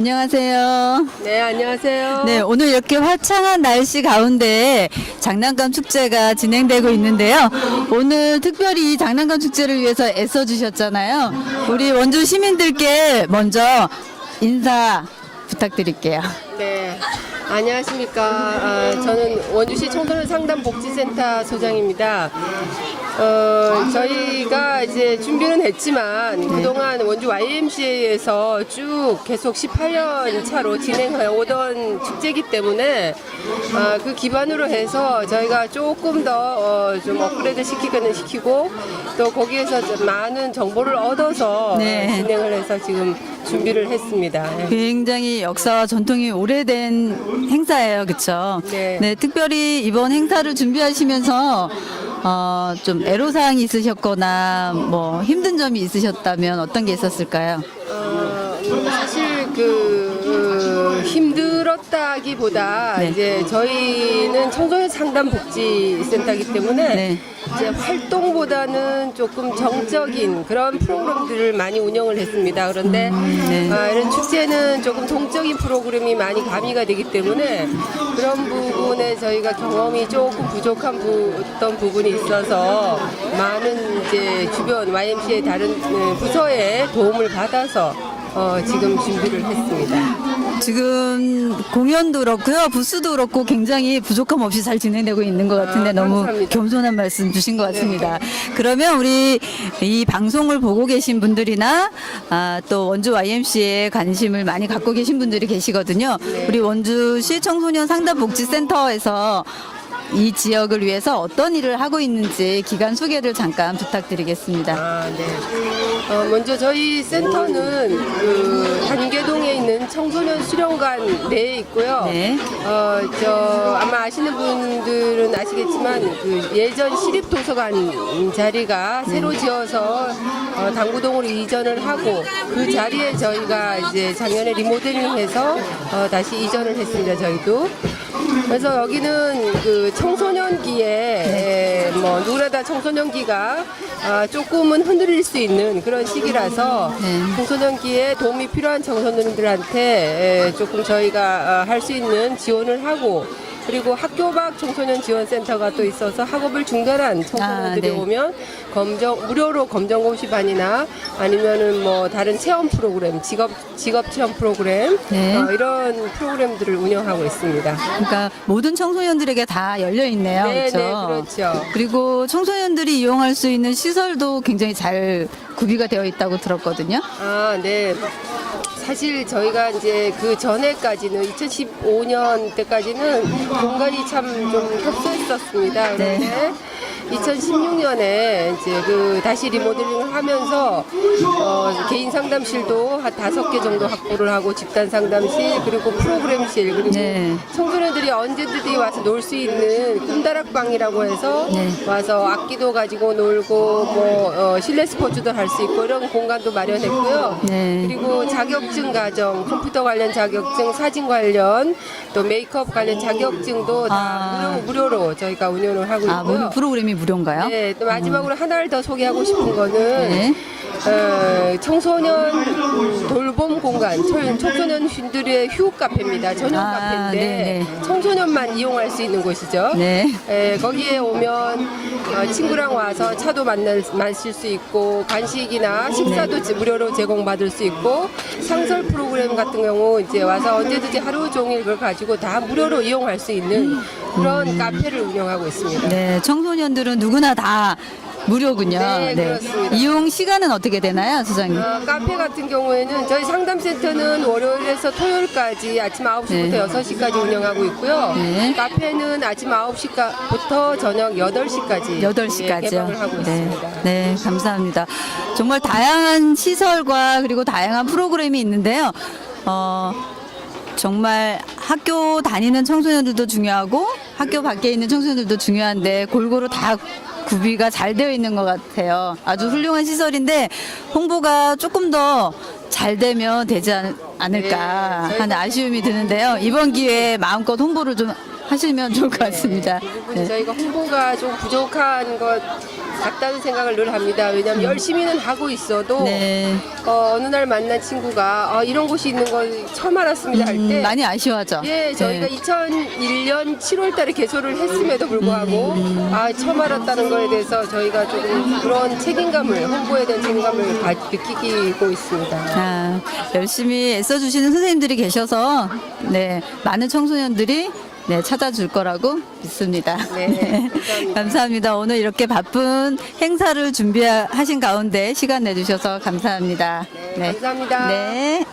안녕하세요. 네, 안녕하세요. 네, 오늘 이렇게 화창한 날씨 가운데 장난감 축제가 진행되고 있는데요. 오늘 특별히 이 장난감 축제를 위해서 애써 주셨잖아요. 우리 원주 시민들께 먼저 인사 부탁드릴게요. 네. 안녕하십니까. 아, 저는 원주시 청소년 상담 복지센터 소장입니다. 어, 저희가 이제 준비는 했지만 그동안 원주 YMCA에서 쭉 계속 18년 차로 진행해 오던 축제이기 때문에 아, 그 기반으로 해서 저희가 조금 더 어, 좀 업그레이드 시키기는 시키고 또 거기에서 좀 많은 정보를 얻어서 네. 진행을 해서 지금 준비를 했습니다. 네. 굉장히 역사와 전통이 오래된 행사예요. 그렇죠? 네. 특별히 이번 행사를 준비하시면서 어, 좀 애로사항이 있으셨거나 뭐 힘든 점이 있으셨다면 어떤 게 있었을까요? 어, 사실 그 어, 힘 들었다기보다 네. 이제 저희는 청소년 상담 복지 센터이기 때문에 네. 이제 활동보다는 조금 정적인 그런 프로그램들을 많이 운영을 했습니다. 그런데 네. 아, 이런 축제는 조금 동적인 프로그램이 많이 가미가 되기 때문에 그런 부분에 저희가 경험이 조금 부족한 부, 어떤 부분이 있어서 많은 이제 주변 YMCA 다른 어, 부서의 도움을 받아서 어, 지금 준비를 했습니다. 지금 공연도 그렇고요, 부스도 그렇고 굉장히 부족함 없이 잘 진행되고 있는 것 같은데 아, 너무. 겸손한 말씀 주신 것 같습니다. 그러면 우리 이 방송을 보고 계신 분들이나 아, 또 원주 YMC에 관심을 많이 갖고 계신 분들이 계시거든요. 네. 우리 원주시 청소년 상담복지센터에서 이 지역을 위해서 어떤 일을 하고 있는지 기간 소개를 잠깐 부탁드리겠습니다. 아, 네. 어, 먼저 저희 센터는 그 단계동에 있는 청소년 수련관 내에 있고요. 네. 어, 저 아마 아시는 분들은 아시겠지만 그 예전 시립 도서관 자리가 새로 지어서 어, 당구동으로 이전을 하고 그 자리에 저희가 이제 작년에 리모델링해서 어, 다시 이전을 했습니다. 저희도. 그래서 여기는 그 청소년기에 에, 뭐 누구나 다 청소년기가 아, 조금은 흔들릴 수 있는 그런 시기라서 네. 청소년기에 도움이 필요한 청소년들한테 에, 조금 저희가 할 수 있는 지원을 하고 그리고 학교 밖 청소년 지원센터가 또 있어서 학업을 중단한 청소년들이 아, 네. 오면 검정 무료로 검정 고시반이나 아니면은 뭐 다른 체험 프로그램 직업 직업 체험 프로그램 네. 어, 이런 프로그램들을 운영하고 있습니다. 그러니까 모든 청소년들에게 다 열려 있네요. 네, 그렇죠? 네, 그렇죠. 그리고 청소년들이 이용할 수 있는 시설도 굉장히 잘 구비가 되어 있다고 들었거든요. 아, 네. 사실 저희가 이제 그 전에까지는 2015년 때까지는 공간이 참 좀 협소했었습니다. 그런데 네. 2016년에 이제 그 다시 리모델링을 하면서 어, 개인 상담실도 한 다섯 개 정도 확보를 하고 집단 상담실 그리고 프로그램실 그리고 네. 청소년들이 언제든지 와서 놀 수 있는 꿈다락방이라고 해서 네. 와서 악기도 가지고 놀고 뭐 어, 실내 스포츠도 할 수 있고 이런 공간도 마련했고요. 네. 그리고 자격증 과정, 컴퓨터 관련 자격증, 사진 관련 또 메이크업 관련 자격증도 다 아. 무료, 로 저희가 운영을 하고 아, 있고요. 모든 프로그램 이 무료인가요? 네, 또 마지막으로 하나를 더 소개하고 싶은 거는 네. 어, 청소년 돌봄 공간, 청- 청소년들의 휴 카페입니다. 전용 아, 카페인데 네, 청소년만 이용할 수 있는 곳이죠. 네. 에, 거기에 오면 어, 친구랑 와서 차도 만날, 마실 수 있고 간식이나 식사도 지- 무료로 제공받을 수 있고 상설 프로그램 같은 경우 이제 와서 언제든지 하루 종일 그걸 가지고 다 무료로 이용할 수 있는 그런 카페를 운영하고 있습니다. 네, 청소년들 은 누구나 다 무료군요. 네, 그렇습니다. 이용 시간은 어떻게 되나요, 소장님? 어, 카페 같은 경우에는 저희 상담센터는 월요일에서 토요일까지 아침 9시부터 네. 6시까지 운영하고 있고요. 네. 카페는 아침 9시부터 저녁 8시까지 8시까지요. 개방을 하고 있습니다. 네, 감사합니다. 정말 다양한 시설과 그리고 다양한 프로그램이 있는데요. 어, 정말 학교 다니는 청소년들도 중요하고 학교 밖에 있는 청소년들도 중요한데 골고루 다 구비가 잘 되어 있는 것 같아요. 아주 훌륭한 시설인데 홍보가 조금 더 잘 되면 되지 않, 않을까 네, 하는 아쉬움이 드는데요. 이번 기회에 마음껏 홍보를 좀 하시면 좋을 것 같습니다. 그 부분이 네. 저희가 홍보가 좀 부족한 것 같다는 생각을 늘 합니다. 왜냐하면 열심히는 하고 있어도 네. 어, 어느 날 만난 친구가 아, 이런 곳이 있는 걸 처음 알았습니다 할때 음, 많이 아쉬워하죠. 예, 저희가 네. 2001년 7월 달에 개소를 했음에도 불구하고 아, 처음 알았다는 거에 대해서 저희가 조금 그런 책임감을 홍보에 대한 책임감을 가- 느끼고 있습니다. 아, 열심히 애써주시는 선생님들이 계셔서 네 많은 청소년들이 네 찾아줄 거라고 믿습니다. 네, 감사합니다. 감사합니다. 오늘 이렇게 바쁜 행사를 준비하신 가운데 시간 내주셔서 감사합니다. 네, 감사합니다. 네.